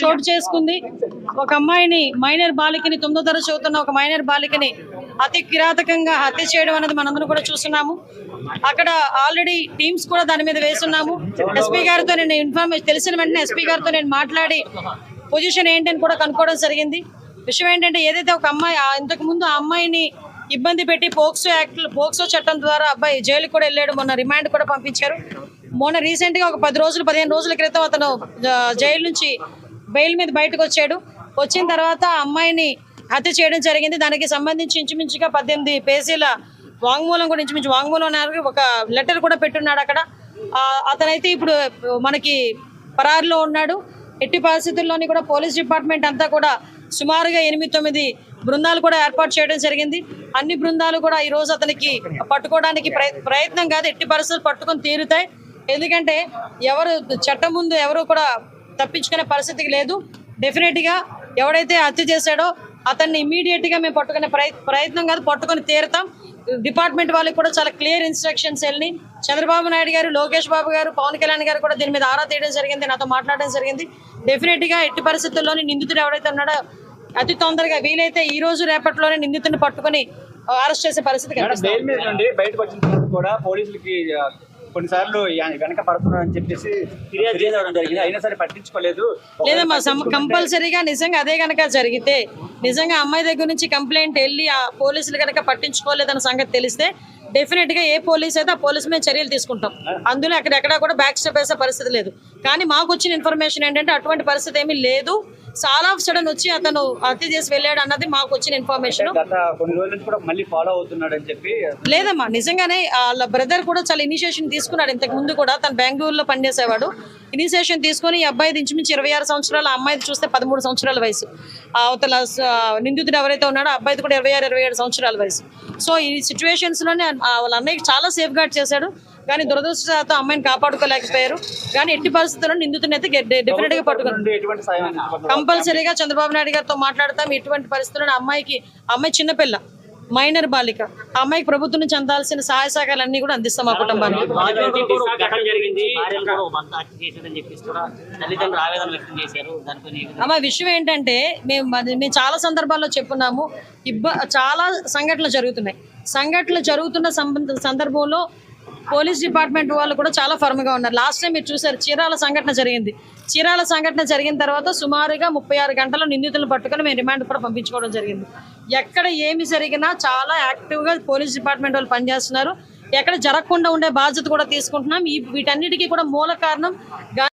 చోటు చేసుకుంది. ఒక అమ్మాయిని మైనర్ బాలికని తొమ్మిదో తరగతి చదువుతున్న ఒక మైనర్ బాలికని అతి కిరాతకంగా హత్య చేయడం అనేది మనందరం కూడా చూస్తున్నాము. అక్కడ ఆల్రెడీ టీమ్స్ కూడా దాని మీద వేస్తున్నాము. ఎస్పీ గారితో నేను ఇన్ఫర్మేషన్ తెలిసిన వెంటనే ఎస్పీ గారితో నేను మాట్లాడి పొజిషన్ ఏంటని కూడా కనుక్కోవడం జరిగింది. విషయం ఏంటంటే ఏదైతే ఒక అమ్మాయి ఇంతకు ముందు ఆ అమ్మాయిని ఇబ్బంది పెట్టి పోక్సో యాక్ట్ పోక్సో చట్టం ద్వారా అబ్బాయి జైలు కూడా వెళ్ళాడు మొన్న రిమాండ్ కూడా పంపించారు. మొన్న రీసెంట్గా ఒక పది రోజులు పదిహేను రోజుల క్రితం అతను జైలు నుంచి బెయిల్ మీద బయటకు వచ్చాడు. వచ్చిన తర్వాత అమ్మాయిని హత్య చేయడం జరిగింది. దానికి సంబంధించి ఇంచుమించుగా పద్దెనిమిది పేజీల వాంగ్మూలం కూడా ఇంచుమించు వాంగ్మూలం ఒక లెటర్ కూడా పెట్టున్నాడు అక్కడ. అతనైతే ఇప్పుడు మనకి పరారులో ఉన్నాడు. ఎట్టి పరిస్థితుల్లోని కూడా పోలీస్ డిపార్ట్మెంట్ అంతా కూడా సుమారుగా ఎనిమిది తొమ్మిది బృందాలు కూడా ఏర్పాటు చేయడం జరిగింది. అన్ని బృందాలు కూడా ఈ రోజు అతనికి పట్టుకోవడానికి ప్రయత్నం కాదు ఎట్టి పరిస్థితులు పట్టుకొని తీరుతాయి. ఎందుకంటే ఎవరు చట్టం ముందు ఎవరు కూడా తప్పించుకునే పరిస్థితికి లేదు. డెఫినెట్గా ఎవడైతే హత్య చేశాడో అతన్ని ఇమీడియట్గా మేము పట్టుకునే ప్రయ- ప్రయత్నం కాదు పట్టుకొని తీరుతాం. డిపార్ట్మెంట్ వాళ్ళకి కూడా చాలా క్లియర్ ఇన్స్ట్రక్షన్స్ వెళ్ళి చంద్రబాబు నాయుడు గారు లోకేష్ బాబు గారు పవన్ కళ్యాణ్ గారు కూడా దీని మీద ఆరా తీయడం జరిగింది నాతో మాట్లాడడం జరిగింది. డెఫినెట్గా ఎట్టి పరిస్థితుల్లోని నిందితుడు ఎవరైతే ఉన్నాడో అతి తొందరగా వీలైతే ఈ రోజు రేపట్లోనే నిందితుడిని పట్టుకొని అరెస్ట్ చేసే పరిస్థితి బయటకు వచ్చిన కూడా పోలీసులకి కొన్నిసార్లు వెనక పడుతున్నారని చెప్పేసి ఫిర్యాదు చేయడం జరిగింది? అయినా సరే పట్టించుకోలేదు. లేదమ్మా కంపల్సరీగా నిజంగా అదే గనక జరిగితే నిజంగా అమ్మాయి దగ్గర నుంచి కంప్లైంట్ వెళ్ళి ఆ పోలీసులు కనుక పట్టించుకోలేదన్న సంగతి తెలిస్తే డెఫినెట్గా ఏ పోలీస్ అయితే ఆ పోలీస్ మీద చర్యలు తీసుకుంటాం. అందులో అక్కడ ఎక్కడా కూడా బ్యాక్ స్టెప్ వేసే పరిస్థితి లేదు. కానీ మాకు వచ్చిన ఇన్ఫర్మేషన్ ఏంటంటే అటువంటి పరిస్థితి ఏమీ లేదు. చాలా ఆఫ్ సడన్ వచ్చి అతను హత్య చేసి వెళ్ళాడు అన్నది మాకు వచ్చిన ఇన్ఫర్మేషన్. లేదమ్మా నిజంగానే వాళ్ళ బ్రదర్ కూడా చాలా ఇనిషియేషన్ తీసుకున్నాడు ఇంతకు ముందు కూడా. తను బెంగళూరులో పనిచేసేవాడు. ఇనిషియేషన్ తీసుకొని ఈ అబ్బాయి ఇంచుమించు ఇరవై ఆరు సంవత్సరాలు ఆ అమ్మాయిది చూస్తే పదమూడు సంవత్సరాల వయసు. ఆ అవతల నిందితుడు ఎవరైతే ఉన్నాడో అబ్బాయిది కూడా ఇరవై ఆరు ఇరవై ఏడు సంవత్సరాల వయసు. సో ఈ సిచ్యువేషన్స్లోనే ఆ వాళ్ళ అన్నయ్యకి చాలా సేఫ్ గార్డ్ చేశాడు. కానీ దురదృష్టశాతం అమ్మాయిని కాపాడుకోలేకపోయారు. కానీ ఎట్టి పరిస్థితుల్లో నిందితుని అయితే డెఫినెట్గా పట్టుకున్నారు కంపల్సరీగా చంద్రబాబు నాయుడు గారితో మాట్లాడతాం. ఇటువంటి పరిస్థితుల్లో అమ్మాయికి అమ్మాయి చిన్నపిల్ల మైనర్ బాలిక ఆ అమ్మాయికి ప్రభుత్వం నుంచి అందాల్సిన సహాయ సహకారాలు అన్ని కూడా అందిస్తాం ఆ కుటుంబానికి. అమ్మ విషయం ఏంటంటే మేము మేము చాలా సందర్భాల్లో చెప్పున్నాము. ఇబ్బ చాలా సంఘటనలు జరుగుతున్నాయి. సంఘటనలు జరుగుతున్న సంబంధ సందర్భంలో పోలీస్ డిపార్ట్మెంట్ వాళ్ళు కూడా చాలా ఫర్మ్గా ఉన్నారు. లాస్ట్ టైం మీరు చూసారు చీరాల సంఘటన జరిగింది. చీరాల సంఘటన జరిగిన తర్వాత సుమారుగా ముప్పై ఆరు గంటలు నిందితులను పట్టుకొని మేము రిమాండ్ కూడా పంపించుకోవడం జరిగింది. ఎక్కడ ఏమి జరిగినా చాలా యాక్టివ్గా పోలీస్ డిపార్ట్మెంట్ వాళ్ళు పనిచేస్తున్నారు. ఎక్కడ జరగకుండా ఉండే బాధ్యత కూడా తీసుకుంటున్నాం. ఈ వీటన్నిటికీ కూడా మూల కారణం